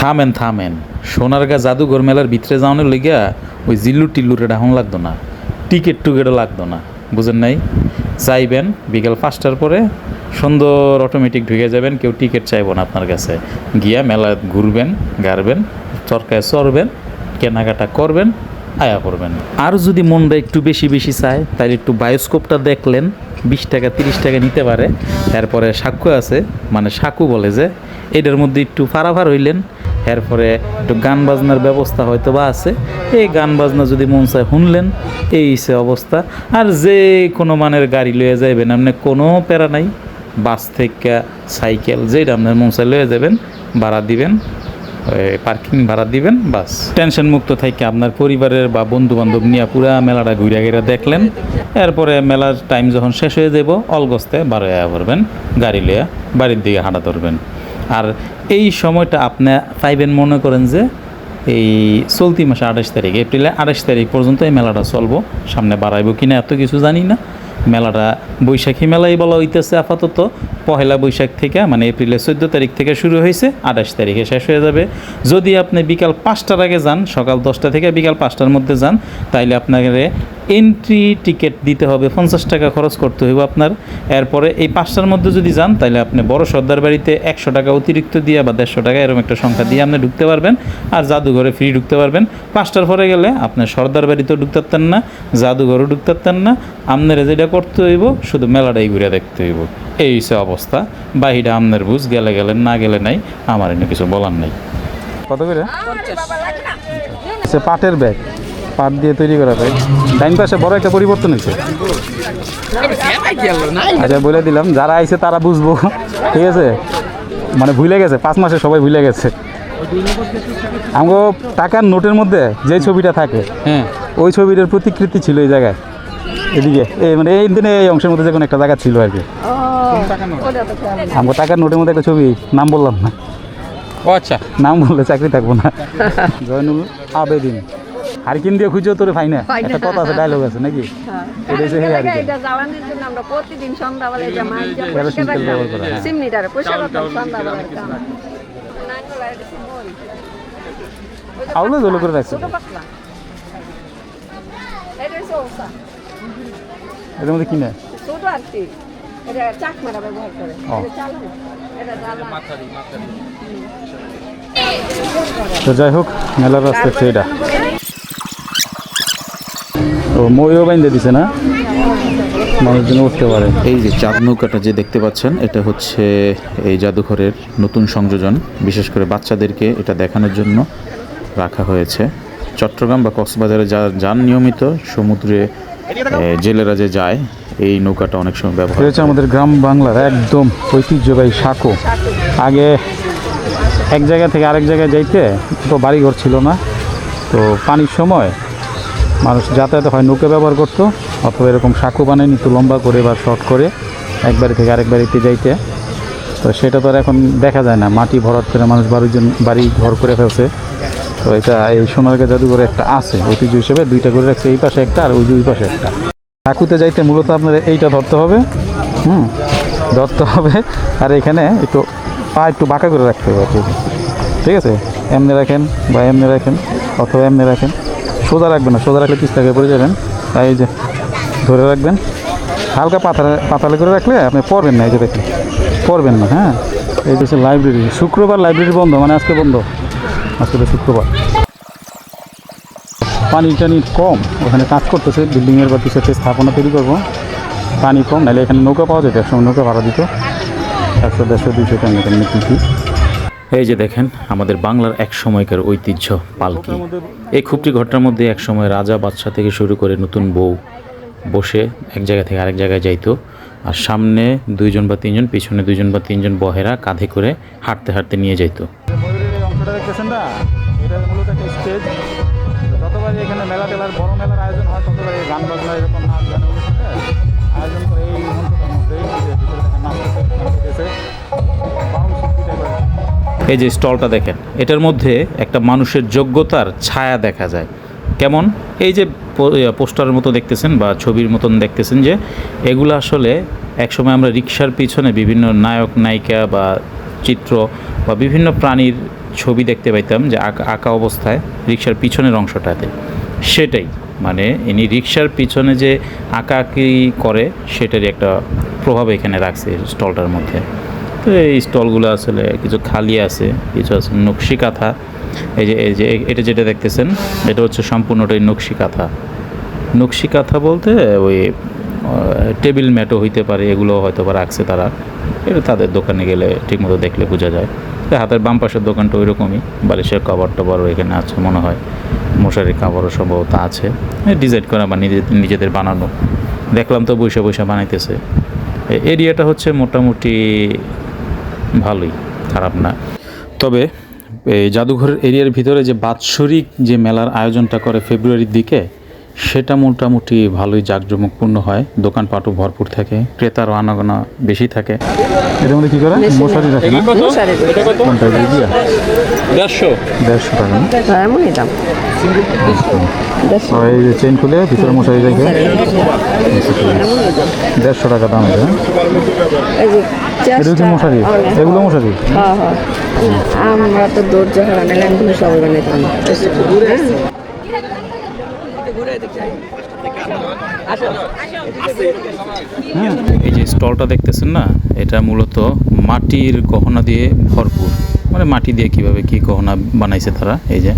থামেন থামেন। সোনারগা জাদুঘর মেলার ভিতরে যাওয়ানোর লেগিয়া ওই জিল্লু টিল্লুরে ডাহন লাগতো না। টিকিট টুকেটও লাগতো না, বুঝেন নাই? চাইবেন বিকেল পাঁচটার পরে সুন্দর অটোমেটিক ঢুকে যাবেন, কেউ টিকিট চাইব না আপনার কাছে। গিয়া মেলা ঘুরবেন, গাড়বেন, চরকায় চড়বেন, কেনাকাটা করবেন আয়া করবেন। আর যদি মনটা একটু বেশি বেশি চায়, তাহলে একটু বায়োস্কোপটা দেখলেন, বিশ টাকা, তিরিশ টাকা নিতে পারে। তারপরে সাক্ষ্য আছে মানে সাকু বলে যে, এটার মধ্যে একটু ফারাফার হইলেন, এরপরে একটু গান বাজনার ব্যবস্থা হয়তো বা আছে। এই গান বাজনা যদি মন চায় শুনলেন, এই সে অবস্থা। আর যে কোনো মানের গাড়ি লয়ে যাইবেন, আপনি কোনো প্যারা নাই। বাস থেকে সাইকেল যেটা আপনার মন চায় লয়ে যাবেন, ভাড়া দিবেন। পার্কিং ভাড়া দিবেন, বাস। টেনশন মুক্ত থেকে আপনার পরিবারের বা বন্ধু বান্ধব নিয়ে পুরা মেলাটা ঘুরে ঘিরে দেখলেন। এরপরে মেলার টাইম যখন শেষ হয়ে যাব অলগস্তে বারো আয়া করবেন, গাড়ি লিয়া বাড়ির দিকে হাঁটা ধরবেন। আর এই সময়টা আপনি পাইবেন মনে করেন যে, এই চলতি মাসে আঠাশ তারিখ এপ্রিলে আঠাশ তারিখ পর্যন্ত এই মেলাটা চলবো, সামনে বাড়াইবো কিনা এত কিছু জানি না। মেলাটা বৈশাখী মেলাই বলা হইতেছে আপাতত। পহেলা বৈশাখ থেকে মানে এপ্রিলের চোদ্দ তারিখ থেকে শুরু হয়েছে, আঠাশ তারিখে শেষ হয়ে যাবে। যদি আপনি বিকাল পাঁচটার আগে যান, সকাল দশটা থেকে বিকাল পাঁচটার মধ্যে যান, তাইলে আপনাকে এন্ট্রি টিকিট দিতে হবে পঞ্চাশ টাকা খরচ করতে হইব আপনার। এরপরে এই পাঁচটার মধ্যে যদি যান তাহলে আপনি বড় সর্দার বাড়িতে একশো টাকা অতিরিক্ত দিয়ে বা দেড়শো টাকা এরকম একটা সংখ্যা দিয়ে আপনি ঢুকতে পারবেন আর জাদুঘরে ফ্রি ঢুকতে পারবেন। পাঁচটার পরে গেলে আপনি সর্দার বাড়িতেও ঢুকতে পারতেন না জাদুঘরও ঢুকতে পারতেন না। আপনারা যেটা করতে হইব শুধু মেলাটাই ঘুরে দেখতে হইব। এই হচ্ছে অবস্থা। বাহিরা আপনার বুঝ গেলে গেলেন না গেলে নাই আমার এনে কিছু বলার নেই। কত করে? সে পাটের ব্যাগ পাট দিয়ে তৈরি করা ব্যাগ ডাইন পাশে বড় একটা পরিবর্তন হয়েছে। আচ্ছা বলে দিলাম যারা আইছে তারা বুঝব। ঠিক আছে? মানে ভুলে গেছে পাঁচ মাসে সবাই ভুলে গেছে। আমগো টাকার নোটের মধ্যে যে ছবিটা থাকে হ্যাঁ। ওই ছবিটার প্রতিকৃতি ছিল এই জায়গায়। এদিকে এই মানে এই দিনে এই অংশের মধ্যে যে কোনো একটা জায়গা ছিল আর কি। আমগো টাকার নোটের মধ্যে একটা ছবি নাম বললাম না। ও আচ্ছা। নাম বললে চাকরি থাকব না। জয়নুল আবেদিন। হারিকিন দিয়ে খুঁজেও তোরে পাই না একটা কথা আছে ডায়লগ আছে নাকি এটা হচ্ছে এটা জ্বালানির জন্য আমরা প্রতিদিন সন্ধ্যাবেলা এটা মাছ ব্যবহার করা, হ্যাঁ। সিমনিটারে পয়সা করতাম সন্ধ্যাবেলা আউলে জলো করে রাখছে। এটার মধ্যে কিনে ছোট আর কি। এটা চাকমারা ব্যবহার করে। ও। এটা চালান। এটা জ্বালান। তো যাই হোক মেলার রাস্তা এটা ও ময়ও বাইন্দে দিছে না? মানুষজন উঠতে পারে। এই যে চাঁদ নৌকাটা যে দেখতে পাচ্ছেন এটা হচ্ছে এই জাদুঘরের নতুন সংযোজন। বিশেষ করে বাচ্চাদেরকে এটা দেখানোর জন্য রাখা হয়েছে। চট্টগ্রাম বা কক্সবাজারে যা যান নিয়মিত সমুদ্রে জেলেরা যে যায় এই নৌকাটা অনেক সময় ব্যবহার হয়েছে আমাদের গ্রাম বাংলার একদম ঐতিহ্যবাহী সাঁকো। আগে এক জায়গা থেকে আরেক জায়গায় যাইতে তো বাড়িঘর ছিল না। তো পানির সময় মানুষ যাতায়াত হয় নৌকা ব্যবহার করতো, অথবা এরকম সাঁকো বানিয়ে নিত লম্বা করে বা শর্ট করে এক বাড়ি থেকে আরেক বাড়িতে যাইতে। তো সেটা তো আর এখন দেখা যায় না, মাটি ভরাট করে মানুষ বাড়ির বাড়ি ঘর করে ফেলছে। তো এটা এই সোনারগা জাদুঘরে একটা আছে, ঐতিহ্য হিসেবে দুইটা করে রাখছে, এই পাশে একটা আর ওই দুই পাশে একটা। সাঁকুতে যাইতে মূলত আপনার এইটা ধরতে হবে, হুম, ধরতে হবে, আর এখানে একটু পা একটু বাঁকা করে রাখতে হবে। ঠিক আছে? এমনি রাখেন বা এমনি রাখেন, অথবা এমনি রাখেন। সোজা রাখবেন না, সোজা রাখলে পিস্তাকে পড়ে যাবেন। তাই এই যে ধরে রাখবেন। হালকা পাতালে পাতালে করে রাখলে আপনি পড়বেন না, এই যে দেখেন। পড়বেন না হ্যাঁ? এই হচ্ছে লাইব্রেরি শুক্রবার লাইব্রেরি বন্ধ মানে আজকে বন্ধ। আজকে তো শুক্রবার। পানি টানি কম, ওখানে কাজ করতেছে বিল্ডিংয়ের বা কিছু একটা স্থাপনা তৈরি করব। পানি কম, নাহলে এখানে নৌকা পাওয়া যেত, একসময় নৌকা ভাড়া দিত। একশো দেড়শো, দুইশো টাকা এখানে কি? এই যে দেখেন, আমাদের বাংলার এক সময়কার ঐতিহ্য পালকি। এই খুপটি ঘরটার মধ্যে এক সময় রাজা বাদশাহ থেকে শুরু করে নতুন বউ বসে এক জায়গা থেকে আরেক জায়গায় যাইতো। আর সামনে দুইজন বা তিনজন, পিছনে দুইজন বা তিনজন বহেরা কাঁধে করে হাঁটতে হাঁটতে নিয়ে যাইতো। এই যে স্টলটা দেখেন, এটার মধ্যে একটা মানুষের যোগ্যতার ছায়া দেখা যায়। কেমন? এই যে পোস্টারের মতো দেখতেছেন বা ছবির মতন দেখতেছেন যে, এগুলো আসলে একসময় আমরা রিক্সার পিছনে বিভিন্ন নায়ক, নায়িকা বা চিত্র বা বিভিন্ন প্রাণীর ছবি দেখতে পাইতাম যে আঁকা আঁকা অবস্থায় রিক্সার পিছনের অংশটাতে। সেটাই মানে ইনি রিক্সার পিছনে যে আঁকাআঁকি করে, সেটারই একটা প্রভাব এখানে রাখছে স্টলটার মধ্যে। তো এই স্টলগুলো আসলে কিছু খালি আছে, কিছু আছে নকশি কাঁথা। এই যে এই যে এটা যেটা দেখতেছেন, এটা হচ্ছে সম্পূর্ণটাই নকশি কাঁথা। নকশি কাঁথা বলতে ওই টেবিল ম্যাটও হইতে পারে এগুলো হয়তো বা রাখছে তারা। এটা তাদের দোকানে গেলে ঠিকমতো দেখলে বোঝা যায়। হাতের বাম পাশের দোকানটা ওই রকমই বালিশের কভার টভারও এখানে আছে মনে হয়। মশারির কাভারও সম্ভবত আছে। ডিজাইন করা বা নিজেদের নিজেদের বানানো। দেখলাম তো বৈশা বৈশা বানাইতেছে। এরিয়াটা হচ্ছে মোটামুটি ভালোই, খারাপ না। তবে এই জাদুঘরের এরিয়ার ভিতরে যে বাৎসরিক যে মেলার আয়োজনটা করে ফেব্রুয়ারির দিকে সেটা মোটামুটি ভালোই জাঁকজমকপূর্ণ হয়। দোকানপাটও ভরপুর থাকে ক্রেতার আনাগোনা বেশি থাকে। এটার মধ্যে কি করে? মশারি রাখে না কোনটা দিয়া। দেড়শো। দেড়শো টাকা। এমনই দাম। এই যে চেন খুলে ভিতরে মশারি রেখে। দেড়শো টাকা দাম আছে? এই যে এটা হচ্ছে মশারি এগুলো মশারি হ্যাঁ হ্যাঁ। আমরা তো সবাই বানাইতাম। এই যে স্টলটা দেখতেছেন না, এটা মূলত মাটির গহনা দিয়ে ভরপুর। মানে মাটি দিয়ে কীভাবে কি গহনা বানাইছে তারা? এই যে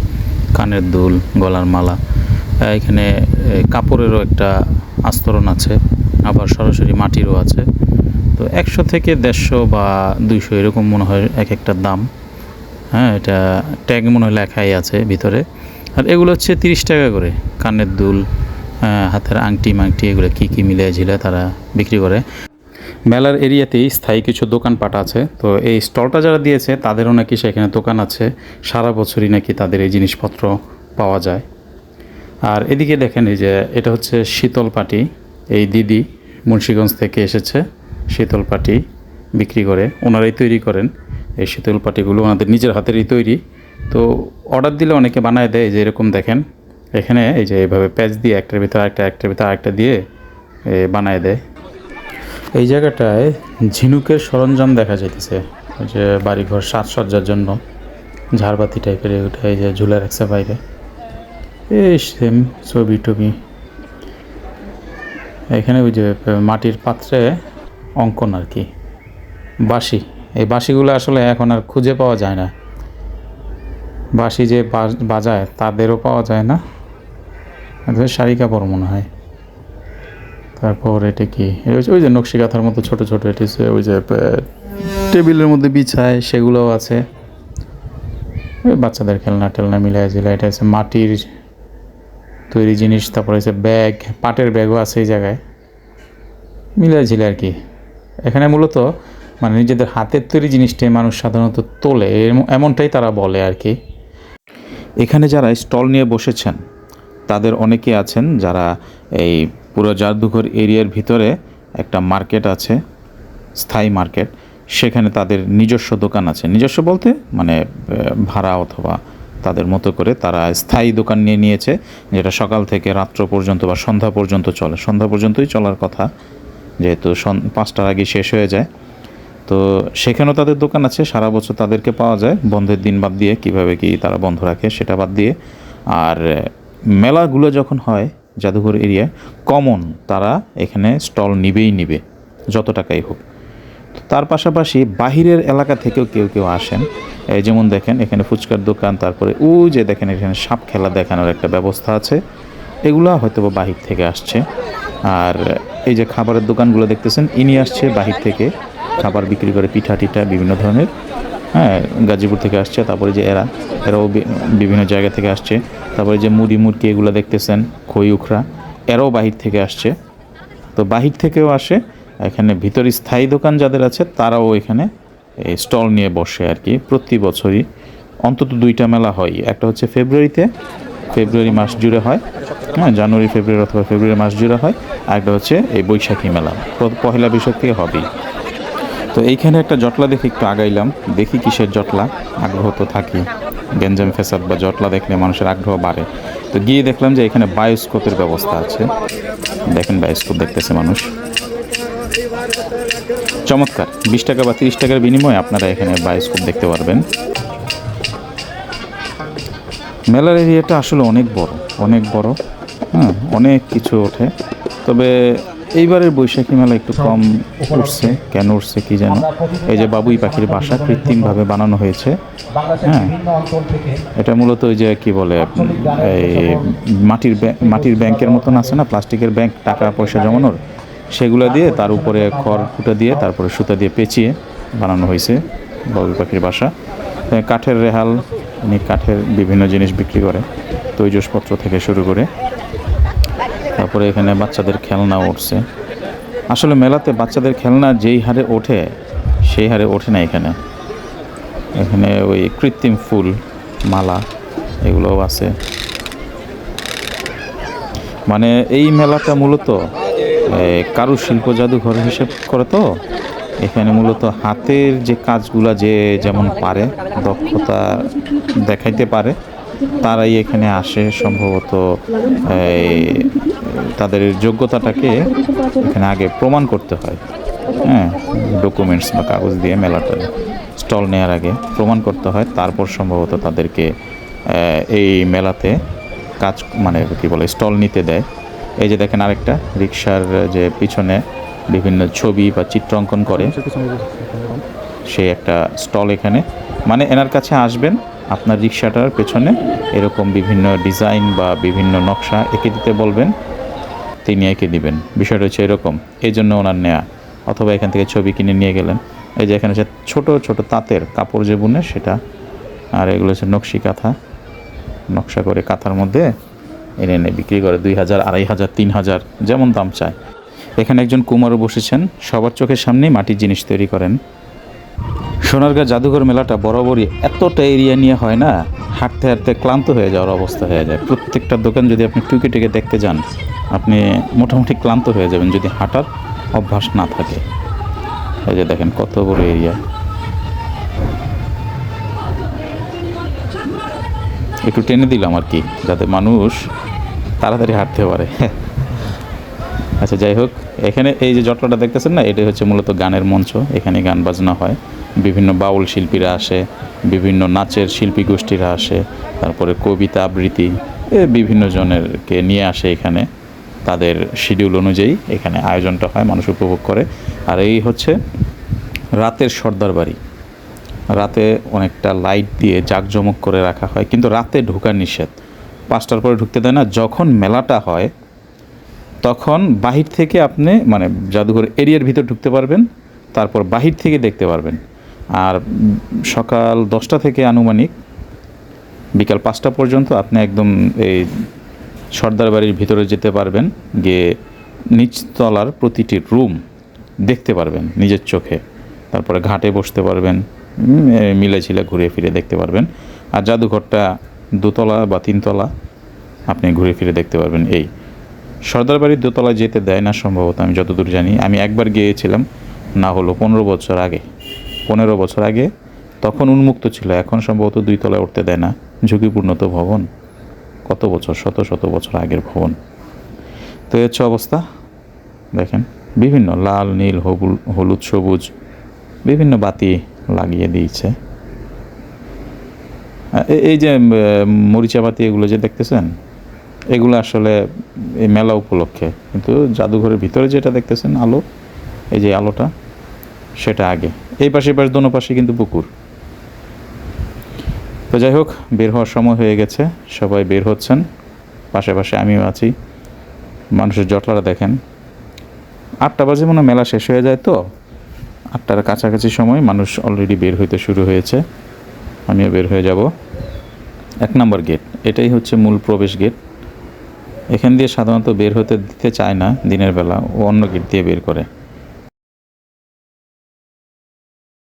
কানের দুল, গলার মালা। এখানে কাপড়েরও একটা আস্তরণ আছে, আবার সরাসরি মাটিরও আছে। তো একশো থেকে দেড়শো বা দুইশো এরকম মনে হয় এক একটা দাম। হ্যাঁ এটা ট্যাগ মনে হয় লেখাই আছে ভিতরে। আর এগুলো হচ্ছে তিরিশ টাকা করে। কানের দুল হাতের আংটি মাংটি, এগুলো কী কী মিলে ঝিলে তারা বিক্রি করে। মেলার এরিয়াতেই স্থায়ী কিছু দোকানপাট আছে। তো এই স্টলটা যারা দিয়েছে, তাদেরও নাকি সেখানে দোকান আছে। সারা বছরই নাকি তাদের এই জিনিসপত্র পাওয়া যায়। আর এদিকে দেখেন এই যে, এটা হচ্ছে শীতল পাটি এই দিদি মুন্সীগঞ্জ থেকে এসেছে শীতল পাটি বিক্রি করে। ওনারাই তৈরি করেন। এই শীতল পাটিগুলো ওনাদের নিজের হাতেরই তৈরি। তো অর্ডার দিলে অনেকে বানায় দেয় যে এরকম দেখেন। এখানে এই যে এইভাবে প্যাচ দিয়ে একটার ভিতর একটা একটার ভিতর আরেকটা দিয়ে বানায় দেয়। এই জায়গাটায় ঝিনুকের সরঞ্জাম দেখা যাইতেছে। ওই যে বাড়িঘর সাজসজ্জার জন্য। ঝাড়বাতি টাইপের ওটা এই যে ঝুলে রাখছে বাইরে। এই সেম ছবি টবি। এখানে ওই যে মাটির পাত্রে অঙ্কন আর কি। বাঁশি। এই বাঁশিগুলো আসলে এখন আর খুঁজে পাওয়া যায় না। বাঁশি যে বাজ- বাজায়, তাদেরও পাওয়া যায় না। শাড়ি কাপড় মনে হয়। তারপর এটা কি? ওই যে নকশি কাঁথার মতো ছোট ছোট, এটি ওই যে টেবিলের মধ্যে বিছায়, সেগুলোও আছে। ওই বাচ্চাদের খেলনা টেলনা মিলাই জিলা এটা হচ্ছে মাটির তৈরি জিনিস, তারপরে হচ্ছে ব্যাগ, পাটের ব্যাগও আছে এই জায়গায়। মিলাই ঝিলে আর কি। এখানে মূলত মানে নিজেদের হাতের তৈরি জিনিসটাই মানুষ সাধারণত তোলে এম- এমনটাই তারা বলে আর কি। এখানে যারা স্টল নিয়ে বসেছেন, তাদের অনেকে আছেন যারা এই পুরো জাদুঘর এরিয়ার ভিতরে একটা মার্কেট আছে, স্থায়ী মার্কেট। সেখানে তাদের নিজস্ব দোকান আছে। নিজস্ব বলতে মানে ভাড়া অথবা তাদের মতো করে তারা স্থায়ী দোকান নিয়ে নিয়েছে, যেটা সকাল থেকে রাত্র পর্যন্ত বা সন্ধ্যা পর্যন্ত চলে। সন্ধ্যা পর্যন্তই চলার কথা, যেহেতু পাঁচটার আগে শেষ হয়ে যায়। তো সেখানেও তাদের দোকান আছে, সারা বছর তাদেরকে পাওয়া যায়। বন্ধের দিন বাদ দিয়ে কীভাবে কি তারা বন্ধ রাখে সেটা বাদ দিয়ে। আর মেলাগুলো যখন হয় জাদুঘর এরিয়া কমন তারা এখানে স্টল নিবেই নিবে, যত টাকাই হোক। তার পাশাপাশি বাহিরের এলাকা থেকেও কেউ কেউ আসেন। এই যেমন দেখেন, এখানে ফুচকার দোকান, তারপরে ওই যে দেখেন, এখানে সাপ খেলা দেখানোর একটা ব্যবস্থা আছে। এগুলো হয়তো বা বাহির থেকে আসছে। আর, এই যে খাবারের দোকানগুলো দেখতেছেন, ইনি আসছে বাহির থেকে। খাবার বিক্রি করে পিঠা টিঠা বিভিন্ন ধরনের হ্যাঁ গাজীপুর থেকে আসছে, তারপরে যে এরা, এরাও বিভিন্ন জায়গা থেকে আসছে, তারপরে যে মুড়ি মুরগি এগুলো দেখতেছেন, খই উখরা এরাও বাহির থেকে আসছে। তো বাহির থেকেও আসে, এখানে ভিতরে স্থায়ী দোকান যাদের আছে, তারাও এখানে স্টল নিয়ে বসে আর কি, প্রতি বছরই। অন্তত দুইটা মেলা হয়, একটা হচ্ছে ফেব্রুয়ারিতে, ফেব্রুয়ারি মাস জুড়ে হয় হ্যাঁ জানুয়ারি, ফেব্রুয়ারি অথবা ফেব্রুয়ারি মাস জুড়ে হয়, আর একটা হচ্ছে এই বৈশাখী মেলা পহেলা বৈশাখ থেকে হবেই। তো এইখানে একটা জটলা দেখে একটু আগাইলাম। দেখি কিসের জটলা। আগ্রহ তো থাকি। গেঞ্জাম ফেসাদ বা জটলা দেখলে মানুষের আগ্রহ বাড়ে। তো গিয়ে দেখলাম যে এখানে বায়োস্কোপের ব্যবস্থা আছে। দেখেন বায়োস্কোপ দেখতেছে মানুষ। চমৎকার। বিশ টাকা বা তিরিশ টাকার বিনিময়ে আপনারা এখানে বায়োস্কোপ দেখতে পারবেন। মেলার এরিয়াটা আসলে অনেক বড় অনেক বড় হ্যাঁ অনেক কিছু ওঠে। তবে এইবারের বৈশাখী মেলা একটু কম উঠছে। কেন উঠছে কি যেন এই যে বাবুই পাখির বাসা কৃত্রিমভাবে বানানো হয়েছে। হ্যাঁ। এটা মূলত ওই যে কি বলে এই মাটির মাটির ব্যাংকের মতন আছে না? প্লাস্টিকের ব্যাংক টাকা পয়সা জমানোর। সেগুলো দিয়ে তার উপরে খড় ফুটা দিয়ে তারপরে সুতা দিয়ে পেঁচিয়ে বানানো হয়েছে বাবুই পাখির বাসা। কাঠের রেহাল উনি কাঠের বিভিন্ন জিনিস বিক্রি করে তৈজসপত্র থেকে শুরু করে। তারপরে এখানে বাচ্চাদের খেলনা উঠছে। আসলে মেলাতে বাচ্চাদের খেলনা যেই হারে ওঠে সেই হারে ওঠে না এখানে। এখানে ওই কৃত্রিম ফুল মালা এগুলোও আছে। মানে এই মেলাটা মূলত এ, কারুশিল্প জাদুঘর হিসেব করে তো এখানে মূলত হাতের যে কাজগুলা যে যেমন পারে দক্ষতা দেখাইতে পারে। তারাই এখানে আসে সম্ভবত এই, তাদের যোগ্যতাটাকে এখানে আগে প্রমাণ করতে হয়। হ্যাঁ ডকুমেন্টস বা কাগজ দিয়ে মেলাটা স্টল নেওয়ার আগে প্রমাণ করতে হয়। তারপর সম্ভবত তাদেরকে এই মেলাতে কাজ মানে কি বলে স্টল নিতে দেয়। এই যে দেখেন আরেকটা রিক্সার যে পিছনে বিভিন্ন ছবি বা চিত্র অঙ্কন করে সে একটা স্টল এখানে। মানে এনার কাছে আসবেন আপনার রিক্সাটার পেছনে এরকম বিভিন্ন ডিজাইন বা বিভিন্ন নকশা এঁকে দিতে বলবেন, তিনি এঁকে দিবেন। বিষয়টা হচ্ছে এরকম। এই জন্য ওনার নেয়া। অথবা এখান থেকে ছবি কিনে নিয়ে গেলেন। এই যে এখানে হচ্ছে ছোট ছোট তাঁতের কাপড় যে বুনে সেটা। আর এগুলো হচ্ছে নকশি কাঁথা। নকশা করে কাঁথার মধ্যে এনে এনে বিক্রি করে দুই হাজার, আড়াই হাজার, তিন হাজার, যেমন দাম চায়। এখানে একজন কুমারও বসেছেন। সবার চোখের সামনেই মাটির জিনিস তৈরি করেন। সোনারগাঁ জাদুঘর মেলাটা বরাবরই এতটা এরিয়া নিয়ে হয় না, হাঁটতে হাঁটতে ক্লান্ত হয়ে যাওয়ার অবস্থা হয়ে যায়। প্রত্যেকটা দোকান যদি আপনি টুকে টুকে দেখতে যান, আপনি মোটামুটি ক্লান্ত হয়ে যাবেন যদি হাঁটার অভ্যাস না থাকে। এই যে দেখেন কত বড় এরিয়া। একটু টেনে দিলাম আর কি, যাতে মানুষ তাড়াতাড়ি হাঁটতে পারে। আচ্ছা যাই হোক, এখানে এই যে জটলাটা দেখতেছেন না, এটাই হচ্ছে মূলত গানের মঞ্চ, এখানে গান বাজনা হয়। বিভিন্ন বাউল শিল্পীরা আসে, বিভিন্ন নাচের শিল্পী গোষ্ঠীরা আসে, তারপরে কবিতা আবৃত্তি, এ বিভিন্ন জনেরকে নিয়ে আসে এখানে। তাদের শিডিউল অনুযায়ী এখানে আয়োজনটা হয়, মানুষ উপভোগ করে। আর এই হচ্ছে রাতের সর্দার বাড়ি। রাতে অনেকটা লাইট দিয়ে জাঁকজমক করে রাখা হয়, কিন্তু রাতে ঢোকা নিষেধ। পাঁচটার পরে ঢুকতে দেয় না, যখন মেলাটা হয় তখন বাহির থেকে আপনি মানে জাদুঘর এরিয়ার ভিতর ঢুকতে পারবেন, তারপর বাহির থেকে দেখতে পারবেন। আর সকাল দশটা থেকে আনুমানিক, বিকাল পাঁচটা পর্যন্ত আপনি একদম এই সর্দার বাড়ির ভিতরে যেতে পারবেন, গিয়ে নিচতলার প্রতিটি রুম দেখতে পারবেন নিজের চোখে। তারপরে ঘাটে বসতে পারবেন মিলে ঝিলে ঘুরে ফিরে দেখতে পারবেন। আর জাদুঘরটা দুতলা বা তিনতলা, আপনি ঘুরে ফিরে দেখতে পারবেন এই সর্দার বাড়ির দোতলায় যেতে দেয় না সম্ভবত, আমি যতদূর জানি। আমি একবার গিয়েছিলাম, না হলো পনেরো বছর আগে। পনেরো বছর আগে তখন উন্মুক্ত ছিল, এখন সম্ভবত দুই তলায় উঠতে দেয় না। ঝুঁকিপূর্ণ তো ভবন। কত বছর? শত শত বছর আগের ভবন। তো এই হচ্ছে অবস্থা, দেখেন, বিভিন্ন লাল, নীল, হবুল, হলুদ, সবুজ, বিভিন্ন বাতি লাগিয়ে দিয়েছে। এই যে মরিচা বাতি এগুলো যে দেখতেছেন এগুলো আসলে এই মেলা উপলক্ষে। কিন্তু জাদুঘরের ভিতরে যেটা দেখতেছেন আলো, এই যে আলোটা, সেটা আগে। এই পাশে পাশে, দোনো পাশে কিন্তু পুকুর। তো যাই হোক, বের হওয়ার সময় হয়ে গেছে, সবাই বের হচ্ছেন। পাশে পাশে আমিও আছি। মানুষের জটলাটা দেখেন। আটটা বাজে মনে মেলা শেষ হয়ে যায় তো। আটটার কাছাকাছি সময় মানুষ অলরেডি বের হইতে শুরু হয়েছে। আমিও বের হয়ে যাব। এক নম্বর গেট এটাই হচ্ছে মূল প্রবেশ গেট এখান দিয়ে সাধারণত বের হতে দিতে চায় না দিনের বেলা, ও অন্য গেট দিয়ে বের করে।